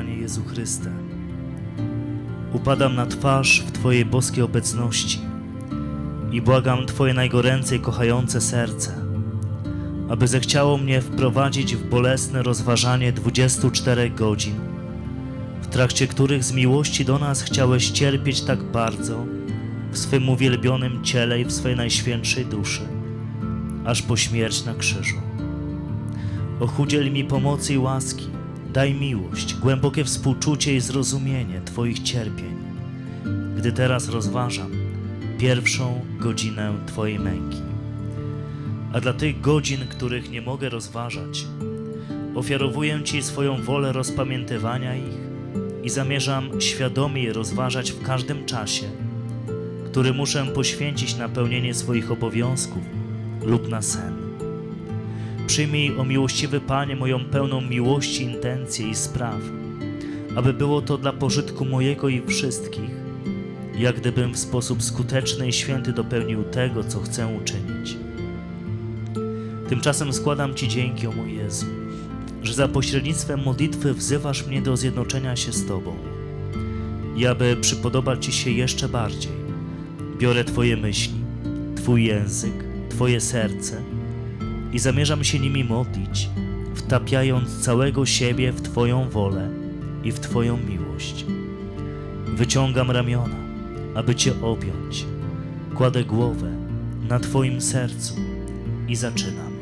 Panie Jezu Chryste. Upadam na twarz w Twojej boskiej obecności i błagam Twoje najgoręcej kochające serce, aby zechciało mnie wprowadzić w bolesne rozważanie 24 godzin, w trakcie których z miłości do nas chciałeś cierpieć tak bardzo w swym uwielbionym ciele i w swej najświętszej duszy, aż po śmierć na krzyżu. Ochudziel mi pomocy i łaski, daj miłość, głębokie współczucie i zrozumienie Twoich cierpień, gdy teraz rozważam pierwszą godzinę Twojej męki. A dla tych godzin, których nie mogę rozważać, ofiarowuję Ci swoją wolę rozpamiętywania ich i zamierzam świadomie je rozważać w każdym czasie, który muszę poświęcić na pełnienie swoich obowiązków lub na sen. Przyjmij, o miłościwy Panie, moją pełną miłości intencje i spraw, aby było to dla pożytku mojego i wszystkich, jak gdybym w sposób skuteczny i święty dopełnił tego, co chcę uczynić. Tymczasem składam Ci dzięki, o mój Jezu, że za pośrednictwem modlitwy wzywasz mnie do zjednoczenia się z Tobą i aby przypodobać Ci się jeszcze bardziej, biorę Twoje myśli, Twój język, Twoje serce i zamierzam się nimi modlić, wtapiając całego siebie w Twoją wolę i w Twoją miłość. Wyciągam ramiona, aby Cię objąć, kładę głowę na Twoim sercu i zaczynam.